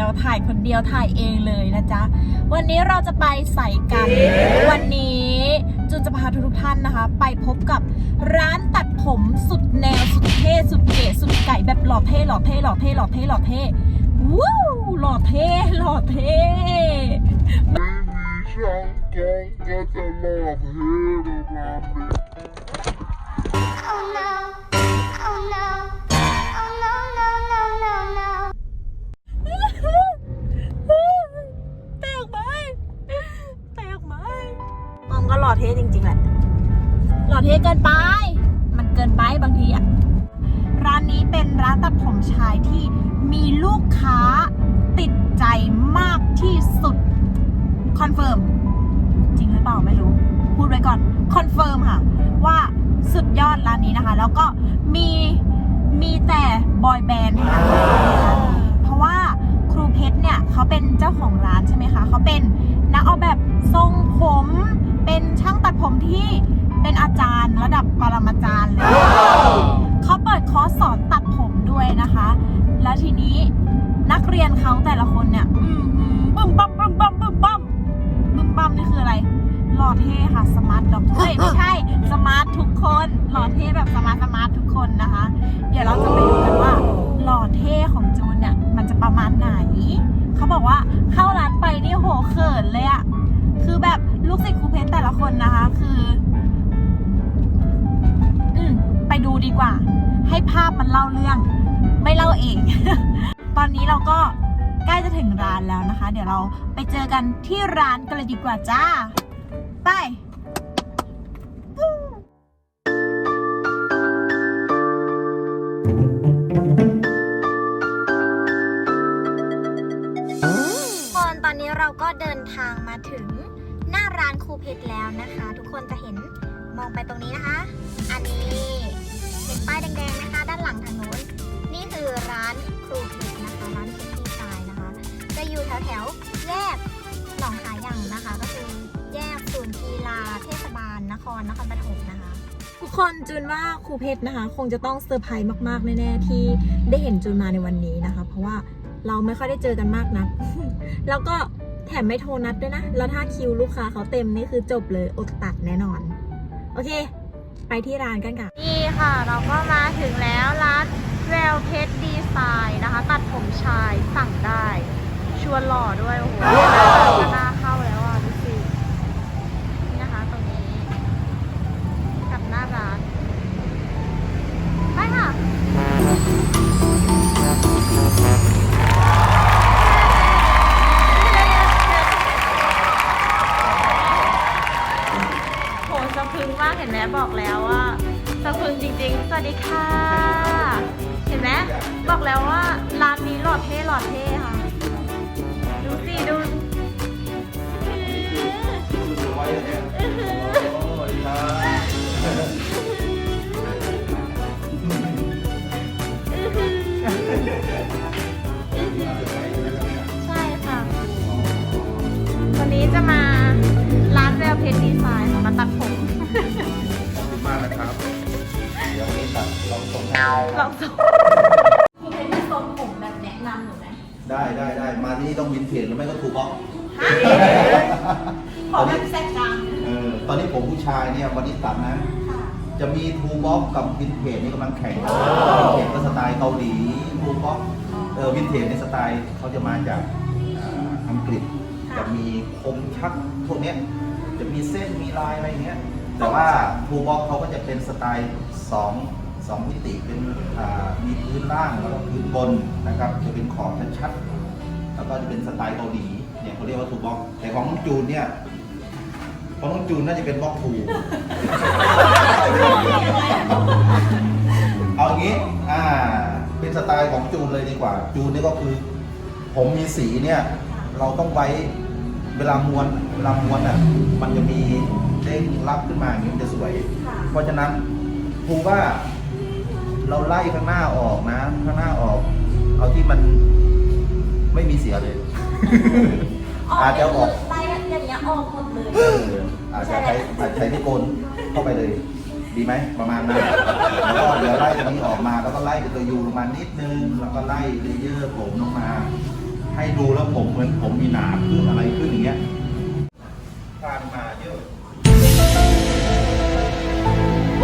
ยวถ่ายคนเดียวถ่ายเองเลยนะจ๊ะ วันนี้เราจะไปใส่กัน วันนี้จุนจะพาทุกๆท่านนะคะ ไปพบกับร้านตัดผมสุดแนวสุดเท่สุดเก๋สุดไก่แบบหล่อเท่หล่อเท่หล่อเท่หล่อเท่หล่อเท่ว้าวหล่อเท่หล่อเท่ Baby, shank, don't get the love here around me. Oh no, oh no, แล้วก็มีมีแต่บอยแบนด์ค่ะเพราะว่าครูเพชรเนี่ยเขาเป็นเจ้าของร้านใช่ไหมคะเขาเป็นนักออกแบบทรงผม เป็นช่างตัดผมที่เป็นอาจารย์ระดับปรมาจารย์เลยเขาเปิดคอร์สสอนตัดผมด้วยนะคะ แล้วทีนี้นักเรียนเขาแต่ละคนเนี่ยอืมอืมบึ้มบั้มบึ้มบั้มบึ้มบั้มบึ้มบั้มนี่คืออะไรหล่อเท่ค่ะสมาร์ทด็อกเอ้ยไม่ใช่ส คนหล่อเท่แบบสมาร์ทสมาร์ททุกคนนะคะ เดี๋ยวเราจะไปดูกันว่าหล่อเท่ของจูนเนี่ยมันจะประมาณไหนเขาบอกว่าเข้าร้านไปนี่โหเขินเลยอะคือแบบลูกศิษย์ครูเพชรแต่ละคนนะคะ คือ อืมไปดูดีกว่า ให้ภาพมันเล่าเรื่อง ไม่เล่าเอง ตอนนี้เราก็ใกล้จะถึงร้านแล้วนะคะ เดี๋ยวเราไปเจอกันที่ร้านกันเลยดีกว่าจ้า ไป ทางมาถึงหน้าร้านครูเพชรแล้วนะคะ ทุกคนจะเห็นมองไปตรงนี้นะคะ อันนี้เห็นป้ายแดงๆนะคะ ด้านหลังทางโน้นนี่คือร้านครูเพชรนะคะ ร้านเพชรดีไซน์นะคะ จะอยู่แถวๆแยกหนองหายังนะคะ ก็คือแยกศูนย์กีฬาเทศบาลนครนครปฐมนะคะ ทุกคนจูนว่าครูเพชรนะคะ คงจะต้องเซอร์ไพรส์มากๆแน่ๆที่ได้เห็นจูนมาในวันนี้นะคะ เพราะว่าเราไม่ค่อยได้เจอกันมากนัก แล้วก็ แถมไม่โทรนัดด้วยนะ แล้วถ้าคิวลูกค้าเขาเต็มนี่คือจบเลยอดตัดแน่นอน โอเค ไปที่ร้านกันค่ะนี่ค่ะ เราก็มาถึงแล้วร้านแววเพชรดีไซน์นะคะ ตัดผมชายสั่งได้ ชวนหล่อด้วย โอ้โหก็น่าเข้าแล้วอะดูสินี่นะคะตรงนี้ กับหน้าร้านไปค่ะ รึงมากเห็นไหมบอกแล้วว่าสะพึงจริง ๆ สวัสดีค่ะ เห็นไหมบอกแล้วว่าร้านนี้หล่อเท่หล่อเท่ค่ะ ดูสิดูใช่ค่ะ วันนี้จะมาร้านแววเพชรดีไซน์ค่ะมาตัดผม คุณมากนะครับเดี๋ยววันนี้ตัดลองทรงให้ลองทรงคุณเป็นทรงผมแบบแนะนำหนูไหมได้ได้ได้มาที่นี่ต้องวินเทจหรือไม่ก็ทูบ็อกฮะขอแบบแทรกกลางเออตอนนี้ผมผู้ชายเนี่ยวันนี้ตัดนะค่ะจะมีทูบ็อกกับวินเทจนี่กำลังแข่งกันวินเทจก็สไตล์เกาหลีทูบ็อกเออวินเทจในสไตล์เขาจะมาจากอ่าอังกฤษจะมีคมชัดพวกเนี้ยจะมีเส้นมีลายอะไรเงี้ย แต่ว่าทูบ็อกเขาก็จะเป็นสไตล์สองสองมิติเป็นอ่ามีพื้นล่างแล้วก็พื้นบนนะครับ จะเป็นขอบชัดๆแล้วก็จะเป็นสไตล์เกาหลีเนี่ยเขาเรียกว่าทูบ็อกแต่ของน้องจูนเนี่ยของน้องจูนน่าจะเป็นบ็อกทูเอางี้อ่าเป็นสไตล์ของจูนเลยดีกว่า จูนนี่ก็คือผมมีสีเนี่ย เราต้องไว้เวลาม้วน เวลาม้วนอะ มันจะมี ด้งรับขึ้นมาอย่างนี้มันจะสวยค่ะเพราะฉะนั้นครูว่าเราไล่ข้างหน้าออกนะ ข้างหน้าออก เอาที่มันไม่มีเสียเลย อาจจะออกไล่อย่างเงี้ยออกหมดเลยเอออาจจะใช้อาจจะใช้ที่โกนเข้าไปเลย ดีไหมประมาณนั้นแล้วก็เดี๋ยวไล่ตรงนี้ออกมา แล้วก็ไล่เป็นตัวยูลงมานิดนึง แล้วก็ไล่เลเยอร์ผมลงมา ให้ดูแล้วผมเหมือนผมมีหนามขึ้นอะไรขึ้นอย่างเงี้ยทานมา เ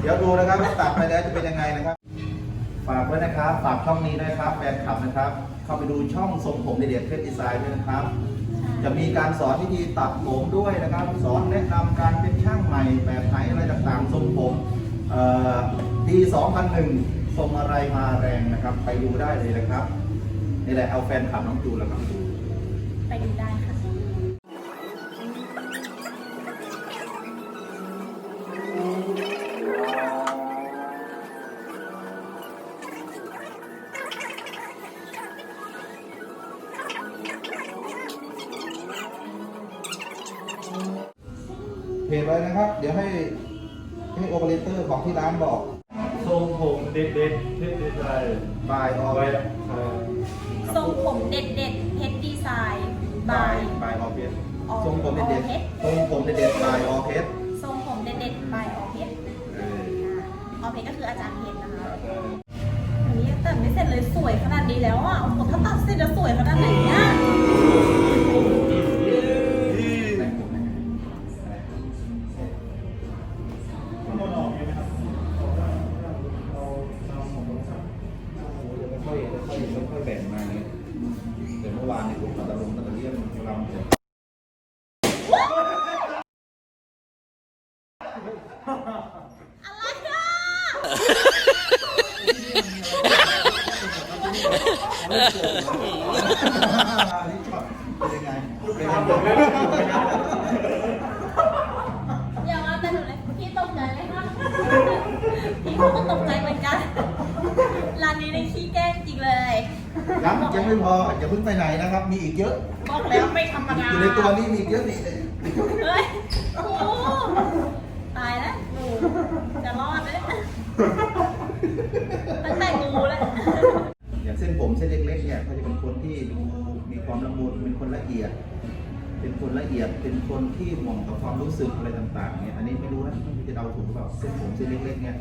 เดี๋ยวเดี๋ยวเดี๋ยวดูนะครับว่าตัดไปแล้วจะเป็นยังไงนะครับ ฝากไว้นะครับ ฝากช่องนี้ด้วยนะครับแฟนคลับนะครับ เข้าไปดูช่องทรงผมในเดียเพชรดีไซน์ด้วยนะครับ จะมีการสอนวิธีตัดผมด้วยนะครับ สอนแนะนำการเป็นช่างใหม่แบบไหนอะไรต่างๆทรงผมเอ่อปี2001ทรงอะไรมาแรงนะครับ ไปดูได้เลยนะครับนี่แหละเอาแฟนคลับน้องจูนแล้วครับ นะครับ เดี๋ยวให้ให้โอเปอเรเตอร์ของที่ร้านบอกทรงผมเด็ดเด็ดเด็ดเด็ดอะไรบายออไว้เวเออทรงผมเด็ดเด็ดเพชรดีไซน์บาบายยบายออเพชออทรงผมเด็ดออเพชรๆทรงผมเด็ดๆบายออเพชทรงผมเด็ดเด็ดบายออเพชรเออออเพชรก็คืออาจารย์เพชรนะคะอันนี้ยังแต่ไม่เสร็จเลยสวยขนาดนี้แล้วอะโอ้โหถ้าตัดเสร็จจะสวยขนาดไหนเนี่ย ยังยังไม่พออย่าเพิ่งไปไหนนะครับ มีอีกเยอะบอกแล้วไม่ธรรมดาอยู่ในตัวนี้มีอีกเยอะนี่เฮ้ยโอ้ตายแล้วงูจะรอดไหมตั้งแต่งูแล้วอย่างเส้นผมเส้นเล็กๆเนี่ยเขาจะเป็นคนที่ดูมีความละมุนเป็นคนละเอียด เป็นคนละเอียด เป็นคนที่ห่วงกับความรู้สึกอะไรต่างๆเนี่ย อันนี้ไม่รู้นะจะเดาถูกหรือเปล่าเส้นผมเส้นเล็กๆเนี่ย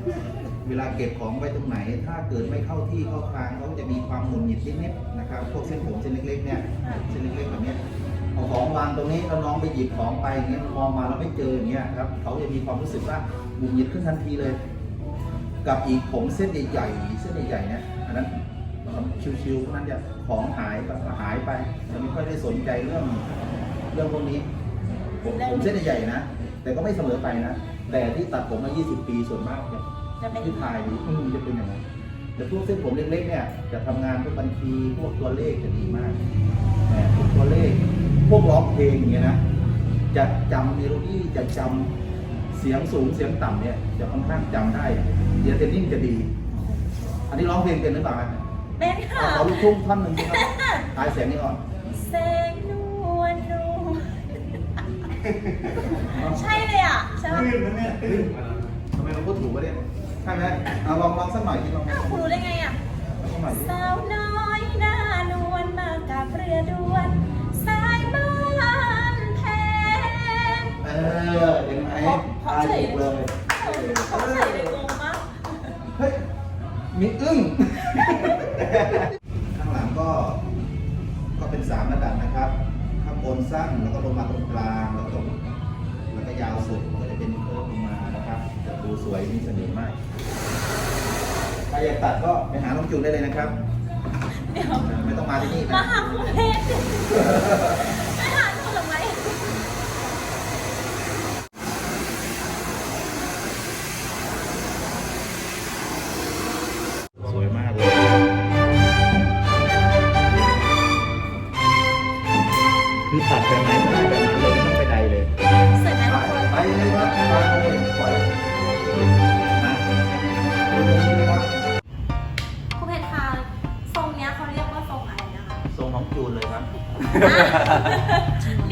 เวลาเก็บของไว้ตรงไหน ถ้าเกิดไม่เข้าที่เข้าทางเขาจะมีความหงุดหงิดนิดๆนะครับ พวกเส้นผมเส้นเล็กๆเนี่ย เส้นเล็กๆแบบเนี้ยเอาของวางตรงนี้แล้วน้องไปหยิบของไปอย่างเงี้ยมองมาแล้วไม่เจออย่างเงี้ยครับเขาจะมีความรู้สึกว่าหงุดหงิดขึ้นทันทีเลย กับอีกผมเส้นใหญ่ๆเส้นใหญ่ๆเนี่ยอันนั้นชิวๆพวกนั้นจะของหายแบบหายไปจะไม่ค่อยได้สนใจเรื่อง รื่องพวกนี้ผมผมเส้นใหญ่ๆนะ แต่ก็ไม่เสมอไปนะ แต่ที่ตัดผมมา 20 ปีส่วนมากเนี่ยจะเป็นที่ถ่ายดูอืมจะเป็นอย่างนั้นแต่พวกเส้นผมเล็กๆเนี่ย จะทำงานพวกบัญชีพวกตัวเลขจะดีมากแต่พวกตัวเลข พวกร้องเพลงอย่างเงี้ยนะ จะจำเมโลดี้จะจำเสียงสูงเสียงต่ำเนี่ยจะค่อนข้างจำได้เดียเทนนิ่งจะดี อันนี้ร้องเพลงเป็นหรือเปล่าฮะเป็นค่ะ ขอลูกทุ่งท่อนหนึ่งนะครับทายเสียงนี้ก่อน แสงนวลนวล ใช่เลยอะใช่ไหมลื่นนะเนี่ยลื่นทำไมเราพูดถูกวะเนี่ยใช่ไหมเอาลองลองสักหน่อยที่ลองลอ้าวองคุณรู้ได้ไงอะสักหน่อยดิสาวน้อยหน้านวลมากับเรือด่วนสายบ้านแพง เออเห็นไหมทายถูกเลย ตัดก็ไปหาน้องจูนได้เลยนะครับ เดี๋ยวไม่ต้องมาที่นี่มานะหาคุณเพชร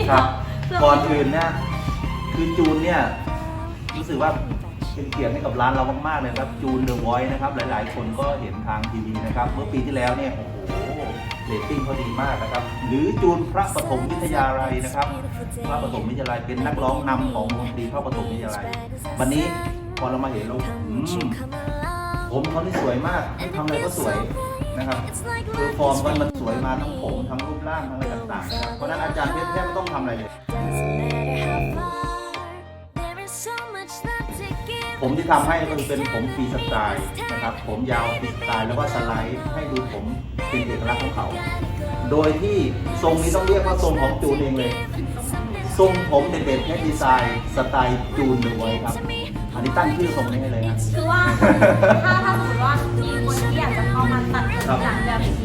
ครับเดี๋ยวก่อนอื่นเนี่ยคือจูนเนี่ยรู้สึกว่าเป็นเกียรติให้กับร้านเรามากๆเลยครับ จูนเดอะไวท์นะครับ หลาย ๆ คนก็เห็นทางทีวีนะครับ เมื่อปีที่แล้วเนี่ยโอ้โหเรตติ้งเขาดีมากนะครับ หรือจูนพระปฐมวิทยาลัยนะครับ พระปฐมวิทยาลัยเป็นนักร้องนำของวงดนตรีพระปฐมวิทยาลัย วันนี้พอเรามาเห็นเราอืมผมเขานี่สวยมากทำอะไรก็สวยนะครับคือฟอร์มมันมันส วยมาทั้งผมทั้งรูปร่างทั้งอะไรต่างๆนะครับเพราะฉะนั้นอาจารย์เพชรแทบไม่ต้องทำอะไรเลย ผมที่ทำให้ก็คือเป็นผมฟรีสไตล์นะครับ ผมยาวฟรีสไตล์แล้วก็สไลด์ให้ดูผมเป็นเอกลักษณ์ของเขา โดยที่ทรงนี้ต้องเรียกว่าทรงของจูนเองเลย ทรงผมเด็ดๆแค่ดีไซน์สไตล์จูนเลยครับ อันนี้ตั้งชื่อทรงนี้ให้เลยนะ คือว่าถ้าถ้าสมมติว่ามีคนที่อยากจะเข้ามาตัดผมครับอย่างแบบนี้ค่ะครับ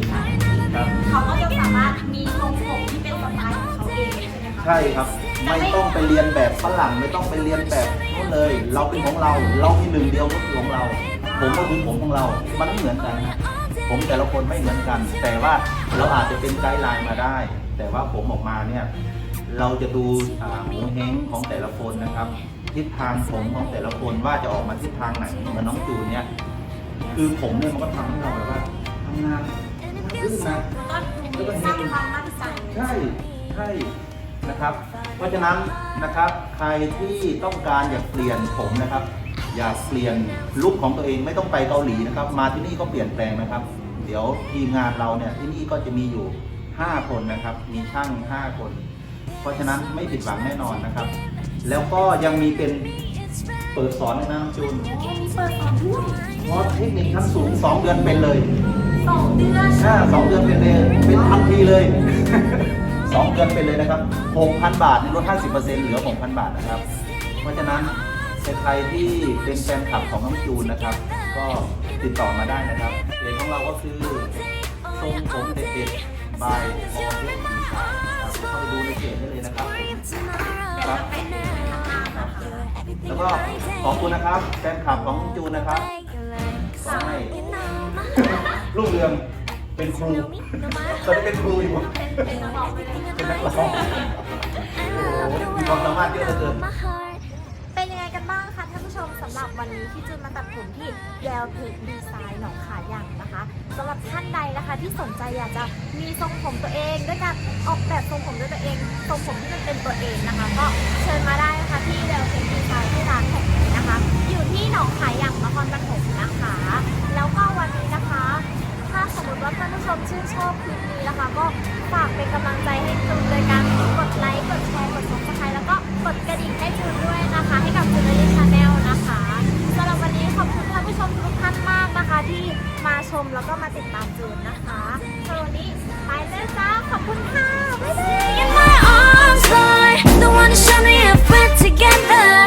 เขาก็จะสามารถมีทรงผมที่เป็นสไตล์ของเขาเองใช่ไหมคะ ใช่ครับ ไม่ต้องไปเรียนแบบฝรั่งไม่ต้องไปเรียนแบบนู้นเลย เราเป็นของเราเรามีหนึ่งเดียวก็คือของเรา ผมก็คือผมของเรา มันไม่เหมือนกันนะผมแต่ละคนไม่เหมือนกัน แต่ว่าเราอาจจะเป็นไกด์ไลน์มาได้ แต่ว่าผมออกมาเนี่ยเราจะดูอ่าหูเฮงของแต่ละคนนะครับ ทิศทางผมของแต่ละคนว่าจะออกมาทิศทางไหนเหมือนน้องจูนเนี่ย คือผมเนี่ยมันก็ทำให้เราแบบว่าทำงาน ขึ้นนะก็ดูสร้างความมั่นใจใช่ใช่นะครับ เพราะฉะนั้นนะครับใครที่ต้องการอยากเปลี่ยนผมนะครับ อยากเปลี่ยนลุคของตัวเองไม่ต้องไปเกาหลีนะครับ มาที่นี่ก็เปลี่ยนแปลงนะครับ เดี๋ยวทีมงานเราเนี่ยที่นี่ก็จะมีอยู่ 5 คนนะครับ มีช่าง 5 คน เพราะฉะนั้นไม่ผิดหวังแน่นอนนะครับ แล้วก็ยังมีเป็นเปิดสอนด้วยนะน้องจูนมีเปิดสอนด้วยคอร์สเทคนิคขั้นสูง 2 เดือนเป็นเลย สองเดือนถ้าสองเดือนเป็นเลยเป็นทันทีเลย สองเดือนเป็นเลยนะครับ6,000 บาทลด50%เหลือ 6,000 บาทนะครับ เพราะฉะนั้นใครที่เป็นแฟนคลับของน้องจูนนะครับ ก็ติดต่อมาได้นะครับเพจของเราก็คือทรงผมเด็ดๆบายมอเทสดีไซน์นะครับเข้าไปดูในเพจได้เลยนะครับครับครับแล้วก็ขอบคุณนะครับแฟนคลับของน้องจูนนะครับขอให้ รุ่งเรืองเป็นครูตอนนี้เป็นครูอยู่เป็นนักร้องไปเลยเป็นนักร้องโอ้โหมีความสามารถเยอะเหลือเกินเป็นยังไงกันบ้างคะท่านผู้ชมสำหรับวันนี้ที่จูนมาตัดผมที่แววเพจดีไซน์หนองขาย่างนะคะสำหรับท่านใดนะคะที่สนใจอยากจะมีทรงผมตัวเองด้วยการออกแบบทรงผมด้วยตัวเองทรงผมที่มันเป็นตัวเองนะคะ ก็เชิญมาได้นะคะที่แววเพจดีไซน์ที่ร้านแห่งนี้นะคะ อยู่ที่หนองขาย่างนครปฐมนะคะ แล้วก็วันนี้นะคะถ้า สมมติว่าท่านผู้ชมชื่นชอบคลิปนี้นะคะ ก็ฝากเป็นกำลังใจให้จูนโดยการกดไลค์ กดแชร์ กดซับสไครต์แล้วก็กดกระดิ่งให้จูนด้วยนะคะ ให้กับจูนในชาแนลนะคะสำหรับวันนี้ขอบคุณท่านผู้ชมทุกท่านมากนะคะ ที่มาชมแล้วก็มาติดตามจูนนะคะสำหรับวันนี้ไปเลยจ้าขอบคุณค่ะบ๊ายบาย together.